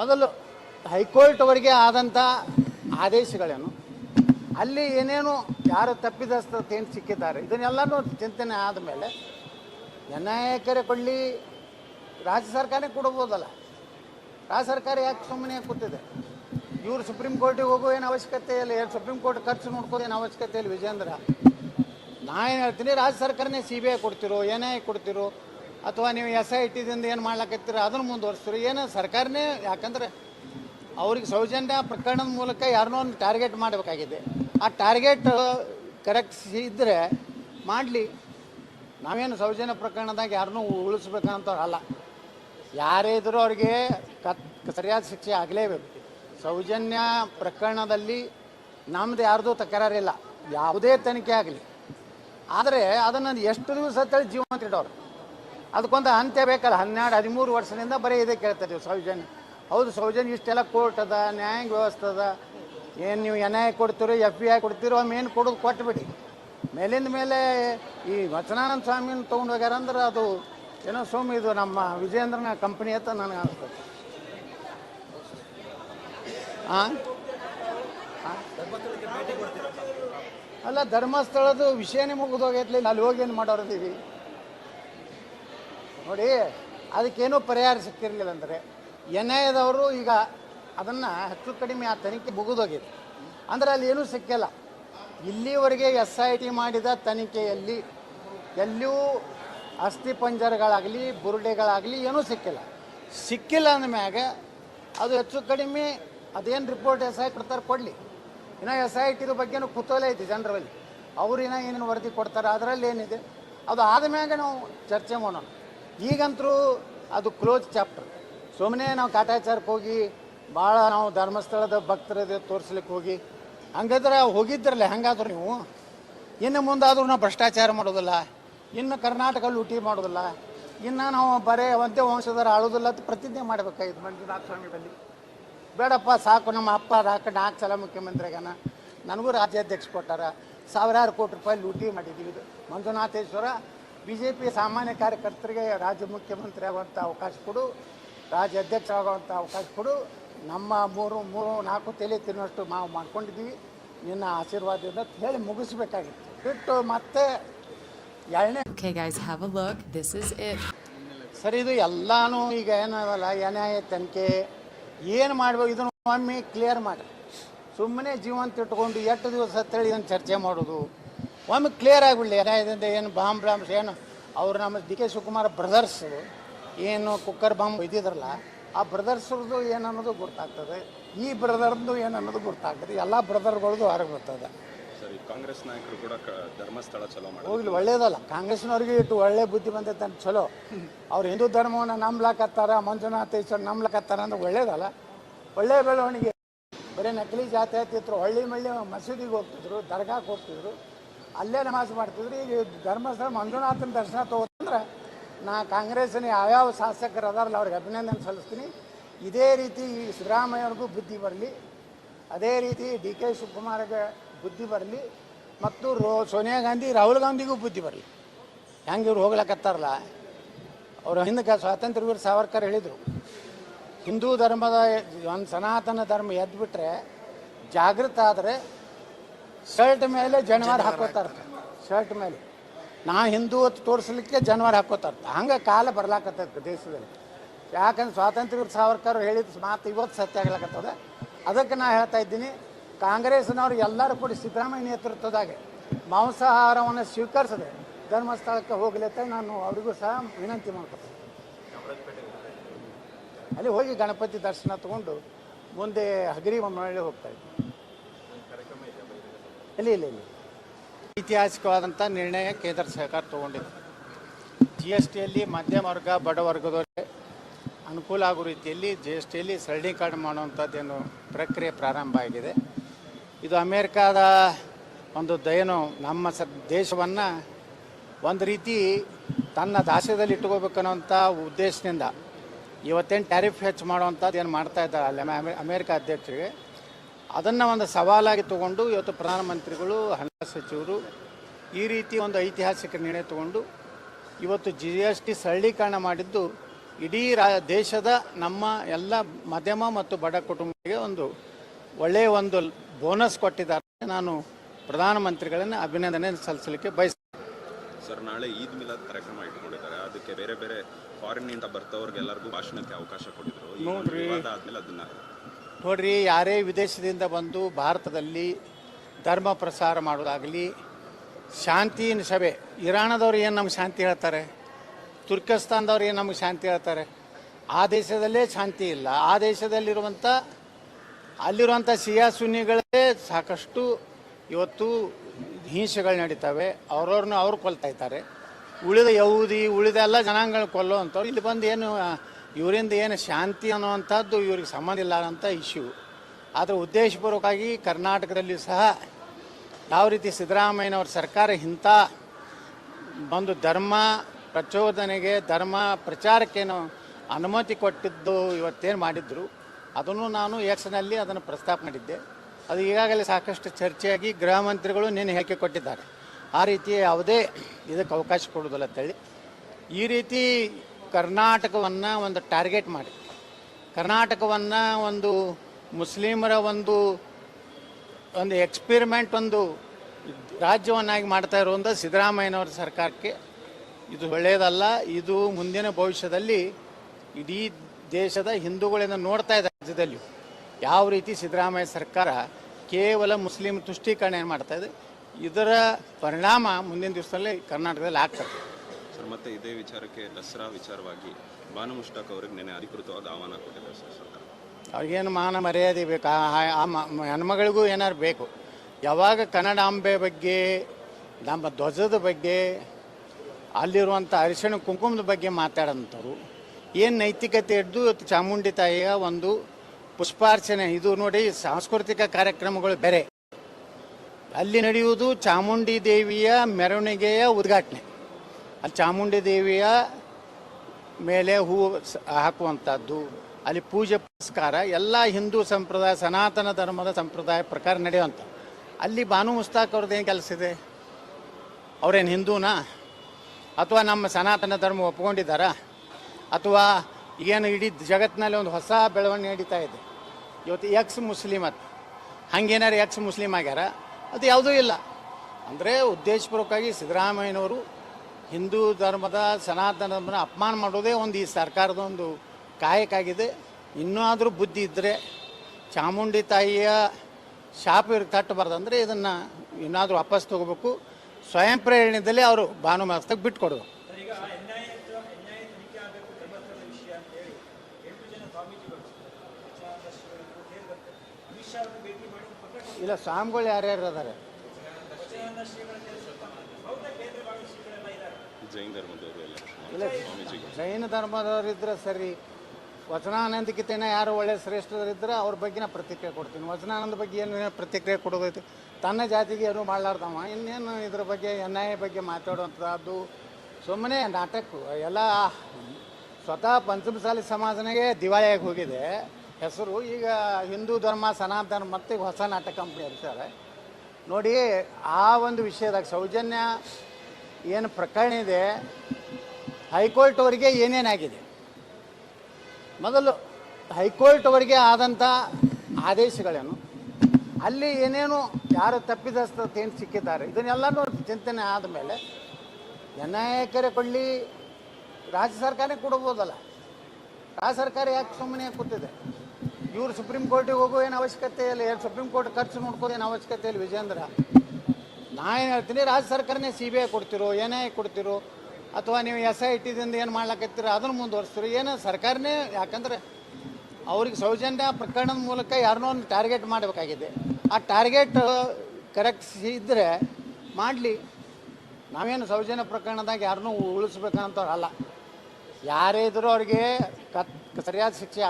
ಮೊದಲು ಹೈಕೋರ್ಟ್ವರೆಗೆ ಆದಂಥ ಆದೇಶಗಳೇನು ಅಲ್ಲಿ ಏನೇನು ಯಾರು ತಪ್ಪಿದಸ್ತ ಏನು ಸಿಕ್ಕಿದ್ದಾರೆ, ಇದನ್ನೆಲ್ಲನೂ ಚಿಂತನೆ ಆದ ಮೇಲೆ ನ್ಯಾಯಾಲಯಕ್ಕರೆ ಕೊಳ್ಳಿ ರಾಜ್ಯ ಸರ್ಕಾರನೇ ಕೊಡ್ಬೋದಲ್ಲ. ರಾಜ್ಯ ಸರ್ಕಾರ ಯಾಕೆ ಸುಮ್ಮನೆ ಕೂತಿದೆ? ಇವರು ಸುಪ್ರೀಂ ಕೋರ್ಟಿಗೆ ಹೋಗೋ ಏನು ಅವಶ್ಯಕತೆ ಇಲ್ಲ, ಏನು ಸುಪ್ರೀಂ ಕೋರ್ಟ್ ಖರ್ಚು ಏನು ಅವಶ್ಯಕತೆ ಇಲ್ಲ ವಿಜೇಂದ್ರ ನಾ ಏನು ಹೇಳ್ತೀನಿ, ರಾಜ್ಯ ಸರ್ಕಾರನೇ ಸಿ ಬಿ ಐ ಕೊಡ್ತಿರೋ ಎನ್ ಐ ಕೊಡ್ತಿರೋ ಅಥವಾ ನೀವು ಎಸ್ ಐ ಟಿದಿಂದ ಏನು ಮಾಡ್ಲಕತ್ತೀರ, ಅದನ್ನು ಮುಂದುವರ್ಸ್ತೀರಿ. ಏನು ಸರ್ಕಾರನೇ, ಯಾಕಂದ್ರೆ ಅವ್ರಿಗೆ ಸೌಜನ್ಯ ಪ್ರಕರಣದ ಮೂಲಕ ಯಾರನ್ನೋ ಒಂದು ಟಾರ್ಗೆಟ್ ಮಾಡಬೇಕಾಗಿದೆ. ಆ ಟಾರ್ಗೆಟ್ ಕರೆಕ್ಟ್ ಇದ್ದರೆ ಮಾಡಲಿ. ನಾವೇನು ಸೌಜನ್ಯ ಪ್ರಕರಣದಾಗ ಯಾರನ್ನೂ ಉಳಿಸ್ಬೇಕಂತ ಅಲ್ಲ. ಯಾರೇ ಇದ್ರೂ ಅವ್ರಿಗೆ ಕತ್, ಸರಿಯಾದ ಶಿಕ್ಷೆ ಆಗಲೇಬೇಕು. ಸೌಜನ್ಯ ಪ್ರಕರಣದಲ್ಲಿ ನಮ್ದು ಯಾರ್ದು ತಕರಾರಿಲ್ಲ. ಯಾವುದೇ ತನಿಖೆ ಆಗಲಿ. ಆದರೆ ಅದನ್ನು ಎಷ್ಟು ದಿವಸ ಜೀವಂತ ಇಡೋರು? ಅದಕ್ಕೊಂದು ಅಂತ್ಯ ಬೇಕಲ್ಲ, ಹನ್ನೆರಡು, ಹದಿಮೂರು ವರ್ಷದಿಂದ ಬರೀ ಇದೇ ಕೇಳ್ತಾರೆ ಸೌಜನ್ಯ. ಹೌದು ಸೌಜನ್ಯ, ಇಷ್ಟೆಲ್ಲ ಕೋರ್ಟ್ ಅದ, ನ್ಯಾಯಾಂಗ ವ್ಯವಸ್ಥೆ ಅದ. ಏನು ನೀವು ಎನ್ ಐ ಕೊಡ್ತೀರೋ ಎಫ್ ಬಿ ಐ ಕೊಡ್ತೀರೋ, ಮೇನ್ ಕೊಡೋದು ಕೊಟ್ಬಿಡಿ. ಮೇಲಿಂದ ಮೇಲೆ ಈ ವಚನಾನಂದ ಸ್ವಾಮಿನ ತೊಗೊಂಡು ಹೋಗ್ಯಾರ ಅಂದ್ರೆ ಅದು ಏನೋ ಸೋಮಿ, ಇದು ನಮ್ಮ ವಿಜೇಂದ್ರನ ಕಂಪನಿ ಅಂತ ನನಗೆ ಅನಿಸ್ತದೆ ಹಾಂ ಅಲ್ಲ ಧರ್ಮಸ್ಥಳದ ವಿಷಯನೇ ಮುಗಿದೋಗೈತ್ಲಿ ಅಲ್ಲಿ ಹೋಗಿ ಏನು ಮಾಡೋರಿದ್ದೀವಿ? ನೋಡಿ, ಅದಕ್ಕೇನೂ ಪರಿಹಾರ ಸಿಕ್ಕಿರಲಿಲ್ಲ ಅಂದರೆ ಎನ್ ಐದವರು ಈಗ ಅದನ್ನು ಹೆಚ್ಚು ಕಡಿಮೆ ಆ ತನಿಖೆ ಮುಗಿದೋಗಿದೆ. ಅಂದರೆ ಅಲ್ಲಿ ಏನೂ ಸಿಕ್ಕಿಲ್ಲ. ಇಲ್ಲಿವರೆಗೆ ಎಸ್ ಐ ಟಿ ಮಾಡಿದ ತನಿಖೆಯಲ್ಲಿ ಎಲ್ಲಿಯೂ ಅಸ್ಥಿ ಪಂಜರಗಳಾಗಲಿ, ಬುರುಡೆಗಳಾಗಲಿ ಏನೂ ಸಿಕ್ಕಿಲ್ಲ. ಸಿಕ್ಕಿಲ್ಲ ಅಂದಮ್ಯಾಗ ಅದು ಹೆಚ್ಚು ಕಡಿಮೆ ಅದೇನು ರಿಪೋರ್ಟ್ ಎಸ್ ಐ ಕೊಡ್ತಾರೆ ಕೊಡಲಿ. ಇನ್ನು ಎಸ್ ಐ ಟಿದ ಬಗ್ಗೆನೂ ಕುತೂಹಲ ಐತಿ ಜನರಲ್ಲಿ. ಅವ್ರು ಇನ್ನೂ ಏನೇನು ವರದಿ ಕೊಡ್ತಾರೆ ಅದರಲ್ಲಿ ಏನಿದೆ ಅದು ಆದಮ್ಯಾಗ ನಾವು ಚರ್ಚೆ ಮಾಡೋಣ. ಈಗಂತರೂ ಅದು ಕ್ಲೋಸ್ ಚಾಪ್ಟರ್ ಸುಮ್ಮನೆ ನಾವು ಕಾಟಾಚಾರಕ್ಕೆ ಹೋಗಿ, ಭಾಳ ನಾವು ಧರ್ಮಸ್ಥಳದ ಭಕ್ತರದ ತೋರಿಸ್ಲಿಕ್ಕೆ ಹೋಗಿ, ಹಂಗಾದ್ರೆ ಹೋಗಿದ್ರಲ್ಲ, ಹೆಂಗಾದ್ರು ನೀವು? ಇನ್ನು ಮುಂದಾದರೂ ನಾವು ಭ್ರಷ್ಟಾಚಾರ ಮಾಡೋದಿಲ್ಲ, ಇನ್ನು ಕರ್ನಾಟಕ ಲೂಟಿ ಮಾಡೋದಿಲ್ಲ, ಇನ್ನು ನಾವು ಬರೇ ಒಂದೇ ವಂಶದರ ಆಳೋದಿಲ್ಲ ಅಂತ ಪ್ರತಿಜ್ಞೆ ಮಾಡಬೇಕಾಗಿತ್ತು ಮಂಜುನಾಥ ಸ್ವಾಮಿ ಬೇಡಪ್ಪ, ಸಾಕು, ನಮ್ಮ ಅಪ್ಪ ರಾಕ ನಾಲ್ಕು ಸಲ ಮುಖ್ಯಮಂತ್ರಿ ಆಗ ನನಗೂ ರಾಜ್ಯಾಧ್ಯಕ್ಷ ಕೊಟ್ಟಾರ. ಸಾವಿರಾರು ಕೋಟಿ ರೂಪಾಯಿ ಲೂಟಿ ಮಾಡಿದ್ದೀವಿ. ಇದು ಮಂಜುನಾಥೇಶ್ವರ ಬಿ ಜೆ ಪಿ ಸಾಮಾನ್ಯ ಕಾರ್ಯಕರ್ತರಿಗೆ ರಾಜ್ಯ ಮುಖ್ಯಮಂತ್ರಿ ಆಗುವಂಥ ಅವಕಾಶ ಕೊಡು ರಾಜ್ಯ ಅಧ್ಯಕ್ಷ ಆಗುವಂಥ ಅವಕಾಶ ಕೊಡು. ನಮ್ಮ ಮೂರು ಮೂರು ನಾಲ್ಕು ತಲೆ ತಿನ್ನುವಷ್ಟು ನಾವು ಮಾಡ್ಕೊಂಡಿದ್ದೀವಿ. ನಿನ್ನ ಆಶೀರ್ವಾದದಿಂದ ಹೇಳಿ ಮುಗಿಸ್ಬೇಕಾಗಿತ್ತು. ಬಿಟ್ಟು ಮತ್ತೆ ಎರಡನೇ Okay, guys, have a look. This is it. Sir ಇದು ಎಲ್ಲಾನು ಈಗ ಏನವಲ್ಲ ಏನಾಯ ತನಿಖೆ. ಏನು ಮಾಡ್ಬೇಕು? ಇದನ್ನು ಒಮ್ಮೆ ಕ್ಲಿಯರ್ ಮಾಡಿ. ಸುಮ್ಮನೆ ಜೀವಂತ ಇಟ್ಕೊಂಡು ಎಷ್ಟು ದಿವಸ ಅಂತೇಳಿ ಇದನ್ನು ಚರ್ಚೆ ಮಾಡೋದು? ಒಮ್ಮೆ ಕ್ಲಿಯರ್ ಆಗಿಬಿಡಲಿ. ಏನಾಯದಿಂದ ಏನು ಬಾಂಬ್ ಬ್ರಾಂಬ್ಸ್ ಏನು? ಅವ್ರು ನಮ್ಮ ಡಿ ಕೆ ಶಿವಕುಮಾರ್ ಬ್ರದರ್ಸ್ ಏನು ಕುಕ್ಕರ್ ಬಾಂಬ್ ಇದ್ದಿದ್ರಲ್ಲ ಆ ಬ್ರದರ್ಸ್ರದ್ದು ಏನು ಅನ್ನೋದು ಗೊತ್ತಾಗ್ತದೆ. ಈ ಬ್ರದರ್ದು ಏನು ಅನ್ನೋದು ಗೊತ್ತಾಗ್ತದೆ. ಎಲ್ಲ ಬ್ರದರ್ಗಳದ್ದು ಹೊರಗೆ ಬರ್ತದೆ. ಸರಿ ಕಾಂಗ್ರೆಸ್ ನಾಯಕರು ಕೂಡ ಧರ್ಮಸ್ಥಳ ಚಲೋ ಮಾಡಿ ಹೋಗ್ಲಿ ಒಳ್ಳೇದಲ್ಲ. ಕಾಂಗ್ರೆಸ್ನವ್ರಿಗೆ ಇಟ್ಟು ಒಳ್ಳೆ ಬುದ್ಧಿ ಬಂದೈತೆ ಅಂತ ಚಲೋ ಅವ್ರು ಹಿಂದೂ ಧರ್ಮವನ್ನು ನಂಬ್ಲಕತ್ತಾರ ಮಂಜುನಾಥೇಶ್ವರ ನಂಬ್ಲಾಕತ್ತಾರ ಅಂದ್ರೆ ಒಳ್ಳೇದಲ್ಲ. ಒಳ್ಳೆ ಬೆಳವಣಿಗೆ. ಬರೀ ನಕಲಿ ಜಾತಿ ಆಯ್ತಿದ್ರು ಹಳ್ಳಿ ಮಳ್ಳಿ ಮಸೀದಿಗೆ ಹೋಗ್ತಿದ್ರು ದರ್ಗಾಕ್ಕೆ ಹೋಗ್ತಿದ್ರು. ಅಲ್ಲೇ ನಮಾಜ್ ಮಾಡ್ತಿದ್ರು. ಈಗ ಧರ್ಮಸ್ಥಳ ಮಂಜುನಾಥನ ದರ್ಶನ ತಗೋತಂದ್ರೆ ನಾ ಕಾಂಗ್ರೆಸ್ನ ಯಾವ್ಯಾವ ಶಾಸಕರು ಅದಾರಲ್ಲ ಅವ್ರಿಗೆ ಅಭಿನಂದನೆ ಸಲ್ಲಿಸ್ತೀನಿ. ಇದೇ ರೀತಿ ಸಿದ್ದರಾಮಯ್ಯವ್ರಿಗೂ ಬುದ್ಧಿ ಬರಲಿ. ಅದೇ ರೀತಿ ಡಿ ಕೆ ಶಿವಕುಮಾರ್ಗೆ ಬುದ್ಧಿ ಬರಲಿ. ಮತ್ತು ರೋ ಸೋನಿಯಾ ಗಾಂಧಿ, ರಾಹುಲ್ ಗಾಂಧಿಗೂ ಬುದ್ಧಿ ಬರಲಿ. ಹೆಂಗೆ ಇವ್ರು ಹೋಗ್ಲಕ್ಕತ್ತಾರಲ್ಲ ಅವರು ಹಿಂದಕ್ಕೆ ಸ್ವಾತಂತ್ರ್ಯ ವೀರ ಸಾವರ್ಕರ್ ಹೇಳಿದರು. ಹಿಂದೂ ಧರ್ಮದ, ಒಂದು ಸನಾತನ ಧರ್ಮ ಎದ್ಬಿಟ್ರೆ ಜಾಗೃತ ಆದರೆ ಶರ್ಟ್ ಮೇಲೆ ಜನವಾರ ಹಾಕೋತಾರ. ಶರ್ಟ್ ಮೇಲೆ. ನಾ ಹಿಂದೂ ಅಂತ ತೋರಿಸ್ಲಿಕ್ಕೆ ಜನವಾರ ಹಾಕೋತಾರ. ಹಂಗೆ ಕಾಲ ಬರ್ಲಾಕತ್ತೈತೆ ದೇಶದಲ್ಲಿ. ಯಾಕಂದ್ರೆ ಸ್ವಾತಂತ್ರ್ಯ ವೀರ ಸಾವರ್ಕರ್ ಹೇಳಿದ ಮಾತು ಇವತ್ತು ಸತ್ಯ ಆಗ್ಲಕತ್ತದ. ಅದಕ್ಕೆ ನಾ ಹೇಳ್ತಾ ಇದ್ದೀನಿ, ಕಾಂಗ್ರೆಸ್ನವ್ರು ಎಲ್ಲರೂ ಕೂಡ ಸಿದ್ದರಾಮಯ್ಯ ನೇತೃತ್ವದಾಗೆ ಮಾಂಸಾಹಾರವನ್ನು ಸ್ವೀಕರಿಸದೆ ಧರ್ಮಸ್ಥಳಕ್ಕೆ ಹೋಗ್ಲತ್ತ ನಾನು ಅವರಿಗೂ ಸಹ ವಿನಂತಿ ಮಾಡ್ಕೊತೀನಿ. ಅಲ್ಲಿ ಹೋಗಿ ಗಣಪತಿ ದರ್ಶನ ತಗೊಂಡು ಮುಂದೆ ಹಗರಿ ಮಳೆ ಹೋಗ್ತಾ ಇದ್ದೆ. ಇಲ್ಲ ಇಲ್ಲ ಇಲ್ಲ. ಐತಿಹಾಸಿಕವಾದಂಥ ನಿರ್ಣಯ ಕೇಂದ್ರ ಸರ್ಕಾರ ತಗೊಂಡಿದೆ. ಜಿ ಎಸ್ ಟಿಯಲ್ಲಿ ಮಧ್ಯಮ ವರ್ಗ ಬಡವರ್ಗದವರಿಗೆ ಅನುಕೂಲ ಆಗೋ ರೀತಿಯಲ್ಲಿ ಜಿ ಎಸ್ ಟಿಯಲ್ಲಿ ಸರಳೀಕರಣ ಮಾಡುವಂಥದ್ದೇನು ಪ್ರಕ್ರಿಯೆ ಪ್ರಾರಂಭ ಆಗಿದೆ. ಇದು ಅಮೇರಿಕಾದ ಒಂದು ದಯನು, ನಮ್ಮ ಸ, ದೇಶವನ್ನು ಒಂದು ರೀತಿ ತನ್ನ ದಾಸ್ಯದಲ್ಲಿ ಇಟ್ಕೋಬೇಕನ್ನೋಂಥ ಉದ್ದೇಶದಿಂದ ಇವತ್ತೇನು ಟ್ಯಾರಿಫ್ ಹೆಚ್ಚು ಮಾಡುವಂಥದ್ದು ಏನು ಮಾಡ್ತಾ ಇದ್ದಾರೆ ಅಲ್ಲಿ ಅಮೇರಿಕ ಅಧ್ಯಕ್ಷರಿಗೆ. ಅದನ್ನು ಒಂದು ಸವಾಲಾಗಿ ತಗೊಂಡು ಇವತ್ತು ಪ್ರಧಾನಮಂತ್ರಿಗಳು ಹಣಕಾಸು ಸಚಿವರು ಈ ರೀತಿ ಒಂದು ಐತಿಹಾಸಿಕ ನಿರ್ಣಯ ತಗೊಂಡು ಇವತ್ತು ಜಿ ಎಸ್ ಟಿ ಸರಳೀಕರಣ ಮಾಡಿದ್ದು ಇಡೀ ರಾ ದೇಶದ ನಮ್ಮ ಎಲ್ಲ ಮಧ್ಯಮ ಮತ್ತು ಬಡ ಕುಟುಂಬಗಳಿಗೆ ಒಂದು ಒಳ್ಳೆಯ ಒಂದು ಬೋನಸ್ ಕೊಟ್ಟಿದ್ದಾರೆ ನಾನು ಪ್ರಧಾನಮಂತ್ರಿಗಳನ್ನು ಅಭಿನಂದನೆ ಸಲ್ಲಿಸಲಿಕ್ಕೆ ಬಯಸ್ತೀನಿ. ಸರ್ ನಾಳೆ ಈದ್ ಮಿಲಾದ್ ಕಾರ್ಯಕ್ರಮ ಇಟ್ಕೊಂಡಿದ್ದಾರೆ. ಅದಕ್ಕೆ ಬೇರೆ ಬೇರೆ ಫಾರಿನ್ನಿಂದ ಬರ್ತವ್ರಿಗೆಲ್ಲರಿಗೂ ಭಾಷಣಕ್ಕೆ ಅವಕಾಶ ಕೊಟ್ಟಿದ್ರು. ನೋಡ್ರಿ. ಆದ್ಮೇಲೆ ಅದನ್ನ ನೋಡ್ರಿ, ಯಾರೇ ವಿದೇಶದಿಂದ ಬಂದು ಭಾರತದಲ್ಲಿ ಧರ್ಮ ಪ್ರಸಾರ ಮಾಡೋದಾಗಲಿ ಶಾಂತಿ ಸಭೆ ಇರಾಣದವ್ರು ಏನು ನಮ್ಗೆ ಶಾಂತಿ ಹೇಳ್ತಾರೆ? ತುರ್ಕಸ್ತಾನದವ್ರು ಏನು ನಮ್ಗೆ ಶಾಂತಿ ಹೇಳ್ತಾರೆ? ಆ ದೇಶದಲ್ಲೇ ಶಾಂತಿ ಇಲ್ಲ. ಆ ದೇಶದಲ್ಲಿರುವಂಥ ಅಲ್ಲಿರುವಂಥ ಸಿಯಾ ಸುನ್ನಿಗಳೇ ಸಾಕಷ್ಟು ಇವತ್ತು ಹಿಂಸೆಗಳು ನಡೀತವೆ. ಅವ್ರವ್ರನ್ನ ಅವ್ರು ಕೊಲ್ತಾ ಇದ್ದಾರೆ. ಉಳಿದ ಯಹೂದಿ, ಉಳಿದ ಎಲ್ಲ ಜನಾಂಗಗಳು ಕೊಲ್ಲುವಂಥವ್ರು. ಇಲ್ಲಿ ಬಂದು ಏನು ಇವರಿಂದ ಏನು ಶಾಂತಿ ಅನ್ನುವಂಥದ್ದು ಇವ್ರಿಗೆ ಸಂಬಂಧ ಇಲ್ಲ ಅಂತ ಇಶ್ಯೂ. ಆದರೆ ಉದ್ದೇಶಪೂರ್ವಕವಾಗಿ ಕರ್ನಾಟಕದಲ್ಲಿ ಸಹ ಯಾವ ರೀತಿ ಸಿದ್ದರಾಮಯ್ಯನವ್ರ ಸರ್ಕಾರ ಇಂಥ ಬಂದು ಧರ್ಮ ಪ್ರಚೋದನೆಗೆ, ಧರ್ಮ ಪ್ರಚಾರಕ್ಕೇನು ಅನುಮತಿ ಕೊಟ್ಟಿದ್ದು ಇವತ್ತೇನು ಮಾಡಿದ್ರು, ಅದನ್ನು ನಾನು ಎಕ್ಸ್ನಲ್ಲಿ ಅದನ್ನು ಪ್ರಸ್ತಾಪ ಮಾಡಿದ್ದೆ. ಅದು ಈಗಾಗಲೇ ಸಾಕಷ್ಟು ಚರ್ಚೆಯಾಗಿ ಗೃಹ ಮಂತ್ರಿಗಳು ನಿನ್ನೆ ಹೇಳಿಕೆ ಕೊಟ್ಟಿದ್ದಾರೆ. ಆ ರೀತಿ ಯಾವುದೇ ಇದಕ್ಕೆ ಅವಕಾಶ ಕೊಡೋದಿಲ್ಲ ಅಂತೇಳಿ. ಈ ರೀತಿ ಕರ್ನಾಟಕವನ್ನು ಒಂದು ಟಾರ್ಗೆಟ್ ಮಾಡಿ. ಕರ್ನಾಟಕವನ್ನು ಒಂದು ಮುಸ್ಲಿಮರ ಒಂದು ಒಂದು ಎಕ್ಸ್ಪೆರಿಮೆಂಟ್ ಒಂದು ರಾಜ್ಯವನ್ನಾಗಿ ಮಾಡ್ತಾ ಇರುವಂಥ ಸಿದ್ದರಾಮಯ್ಯನವರ ಸರ್ಕಾರಕ್ಕೆ ಇದು ಒಳ್ಳೆಯದಲ್ಲ, ಇದು ಮುಂದಿನ ಭವಿಷ್ಯದಲ್ಲಿ ಇಡೀ ದೇಶದ ಹಿಂದೂಗಳಿಂದ ನೋಡ್ತಾ ಇದೆ ರಾಜ್ಯದಲ್ಲಿ. ಯಾವ ರೀತಿ ಸಿದ್ದರಾಮಯ್ಯ ಸರ್ಕಾರ ಕೇವಲ ಮುಸ್ಲಿಂ ತುಷ್ಟೀಕರಣ ಮಾಡ್ತಾ ಇದೆ, ಇದರ ಪರಿಣಾಮ ಮುಂದಿನ ದಿವಸದಲ್ಲಿ ಕರ್ನಾಟಕದಲ್ಲಿ ಆಗ್ತದೆ. ಸರ್, ಮತ್ತೆ ಇದೇ ವಿಚಾರಕ್ಕೆ ದಸರಾ ವಿಚಾರವಾಗಿ ಬಾನು ಮುಷ್ಟಾಕ್ ಅವರಿಗೆ ನೆನೆ ಅಧಿಕೃತವಾದ ಆಹ್ವಾನ ಕೊಟ್ಟಿದ್ದಾರೆ ಸರ್, ಸರ್ಕಾರ. ಅವ್ರಿಗೇನು ಮಾನ ಮರ್ಯಾದೆ ಬೇಕು? ಆ- ಹೆಣ್ಮಗಳಿಗೂ ಏನಾರು ಬೇಕು? ಯಾವಾಗ ಕನ್ನಡಾಂಬೆ ಬಗ್ಗೆ, ನಮ್ಮ ಧ್ವಜದ ಬಗ್ಗೆ, ಅಲ್ಲಿರುವಂಥ ಅರಿಶಿಣ ಕುಂಕುಮದ ಬಗ್ಗೆ ಮಾತಾಡೋಂಥವ್ರು, ಏನು ನೈತಿಕತೆ ಹಿಡ್ದು ಚಾಮುಂಡಿ ತಾಯಿಯ ಒಂದು ಪುಷ್ಪಾರ್ಚನೆ ಇದು ನೋಡಿ ಸಾಂಸ್ಕೃತಿಕ ಕಾರ್ಯಕ್ರಮಗಳು ಬೇರೆ. ಅಲ್ಲಿ ನಡೆಯುವುದು ಚಾಮುಂಡಿ ದೇವಿಯ ಮೆರವಣಿಗೆಯ ಉದ್ಘಾಟನೆ. ಅಲ್ಲಿ ಚಾಮುಂಡಿ ದೇವಿಯ ಮೇಲೆ ಸ- ಹಾಕುವಂಥದ್ದು. ಅಲ್ಲಿ ಪೂಜೆ ಪುರಸ್ಕಾರ ಎಲ್ಲ ಹಿಂದೂ ಸಂಪ್ರದಾಯ, ಸನಾತನ ಧರ್ಮದ ಸಂಪ್ರದಾಯ ಪ್ರಕಾರ ನಡೆಯುವಂಥ. ಅಲ್ಲಿ ಬಾನು ಮುಸ್ತಾಕ್ ಅವ್ರದ್ದು ಏನು ಕೆಲಸ ಇದೆ? ಅವ್ರೇನು ಹಿಂದೂನಾ? ಅಥವಾ ನಮ್ಮ ಸನಾತನ ಧರ್ಮ ಒಪ್ಕೊಂಡಿದ್ದಾರಾ? ಅಥವಾ ಏನು ಇಡೀ ಜಗತ್ತಿನಲ್ಲಿ ಒಂದು ಹೊಸ ಬೆಳವಣಿಗೆ ನಡೀತಾ ಇದೆ? ಇವತ್ತು ಎಕ್ಸ್ ಮುಸ್ಲಿಮ್ ಅದು ಹಂಗೇನಾರು ಎಕ್ಸ್ ಮುಸ್ಲಿಮ್ ಆಗ್ಯಾರ? ಅದು ಯಾವುದೂ ಇಲ್ಲ. ಅಂದರೆ ಉದ್ದೇಶಪೂರ್ವಕವಾಗಿ ಸಿದ್ದರಾಮಯ್ಯನವರು ಹಿಂದೂ ಧರ್ಮದ ಸನಾತನ ಧರ್ಮನ ಅಪಮಾನ ಮಾಡೋದೇ ಒಂದು ಈ ಸರ್ಕಾರದ ಒಂದು ಕಾಯಕ ಆಗಿದೆ. ಇನ್ನೂ ಆದರೂ ಬುದ್ಧಿ ಇದ್ದರೆ ಚಾಮುಂಡಿ ತಾಯಿಯ ಶಾಪ ಇವ್ರಿಗೆ ತಟ್ಟಬಾರ್ದಂದ್ರೆ ಇದನ್ನು ಇನ್ನಾದರೂ ವಾಪಸ್ ತಗೋಬೇಕು. ಸ್ವಯಂ ಪ್ರೇರಣೆಯಲ್ಲಿ ಅವರು ಭಾನುಮಾಸ್ತಕ್ಕೆ ಬಿಟ್ಕೊಡ್ಬೇಕು ಇಲ್ಲ ಸ್ವಾಮಿಗಳು ಯಾರ್ಯಾರು ಅದಾರೆ ಜೈನ್ ಧರ್ಮದವರು ಎಲ್ಲ. ಇಲ್ಲ ಸ್ವಾಮೀಜಿಗಳು ಜೈನ ಧರ್ಮದವರಿದ್ರೆ ಸರಿ. ವಚನಾನಂದಕ್ಕಿಂತ ಯಾರು ಒಳ್ಳೆ ಶ್ರೇಷ್ಠರಿದ್ರೆ ಅವ್ರ ಬಗ್ಗೆ ನಾ ಪ್ರತಿಕ್ರಿಯೆ ಕೊಡ್ತೀನಿ. ವಚನಾನಂದ ಬಗ್ಗೆ ಏನು ಪ್ರತಿಕ್ರಿಯೆ ಕೊಡೋದೈತಿ ತನ್ನ ಜಾತಿಗೆ ಏನು ಮಾಡಲಾರ್ದವ ಇನ್ನೇನು ಇದ್ರ ಬಗ್ಗೆ ಎನ್ ಐ ಬಗ್ಗೆ ಮಾತಾಡುವಂಥದ್ದು ಸುಮ್ಮನೆ ನಾಟಕ ಎಲ್ಲ ಸ್ವತಃ ಪಂಚಮಸಾಲಿ ಸಮಾಜನಿಗೆ ದಿವಾಳಿಯಾಗಿ ಹೋಗಿದೆ. ಹೆಸರು ಈಗ ಹಿಂದೂ ಧರ್ಮ ಸನಾತನ ಧರ್ಮ ಮತ್ತೆ ಹೊಸ ನಾಟಕ ಕಂಪ್ನಿ ಇರ್ತಾರೆ. ನೋಡಿ ಆ ಒಂದು ವಿಷಯದಾಗ ಸೌಜನ್ಯ ಏನು ಪ್ರಕರಣ ಇದೆ, ಹೈಕೋರ್ಟ್ ಅವರಿಗೆ ಏನೇನಾಗಿದೆ? ಮೊದಲು ಹೈಕೋರ್ಟ್ ಅವರಿಗೆ ಆದಂಥ ಆದೇಶಗಳೇನು? ಅಲ್ಲಿ ಏನೇನು ಯಾರು ಏನು ಸಿಕ್ಕಿದ್ದಾರೆ? ಇದನ್ನೆಲ್ಲನೂ ಚಿಂತನೆ ಆದ ಆದಮೇಲೆ ನ್ಯಾಯಾಲಯಕ್ಕೆ ಕೊಳ್ಳಿ ರಾಜ್ಯ ಸರ್ಕಾರನೇ ಕೊಡ್ಬೋದಲ್ಲ? ರಾಜ್ಯ ಸರ್ಕಾರ ಯಾಕೆ ಸುಮ್ಮನೆ ಕೂತಿದೆ? ಇವರು ಸುಪ್ರೀಂ ಕೋರ್ಟಿಗೆ ಹೋಗೋ ಏನು ಅವಶ್ಯಕತೆ ಇಲ್ಲ ಸುಪ್ರೀಂ ಕೋರ್ಟ್ ಖರ್ಚು ನೋಡ್ಕೋದೇನು ಅವಶ್ಯಕತೆ ಇಲ್ಲ ವಿಜೇಂದ್ರ ನಾ ಏನು ಹೇಳ್ತೀನಿ, ರಾಜ್ಯ ಸರ್ಕಾರನೇ ಸಿ ಬಿ ಐ ಕೊಡ್ತಿರೋ ಎನ್ ಐ ಕೊಡ್ತಿರೋ, ಅಥವಾ ನೀವು ಎಸ್ ಐ ಟಿದಿಂದ ಏನು ಮಾಡ್ಲಕತ್ತೀರೋ, ಅದನ್ನು ಮುಂದುವರಿಸ್ತೀರಿ. ಏನು ಸರ್ಕಾರನೇ, ಯಾಕಂದ್ರೆ ಅವ್ರಿಗೆ ಸೌಜನ್ಯ ಪ್ರಕರಣದ ಮೂಲಕ ಯಾರನ್ನೋ ಒಂದು ಟಾರ್ಗೆಟ್ ಮಾಡಬೇಕಾಗಿದೆ. ಆ ಟಾರ್ಗೆಟ್ ಕರೆಕ್ಟ್ ಇದ್ದರೆ ಮಾಡಲಿ. ನಾವೇನು ಸೌಜನ್ಯ ಪ್ರಕರಣದಾಗ ಯಾರನ್ನೂ ಉಳಿಸ್ಬೇಕಂತವ್ರಲ್ಲ. ಯಾರೇ ಇದ್ರೂ ಅವ್ರಿಗೆ ಕತ್, ಸರಿಯಾದ ಶಿಕ್ಷೆ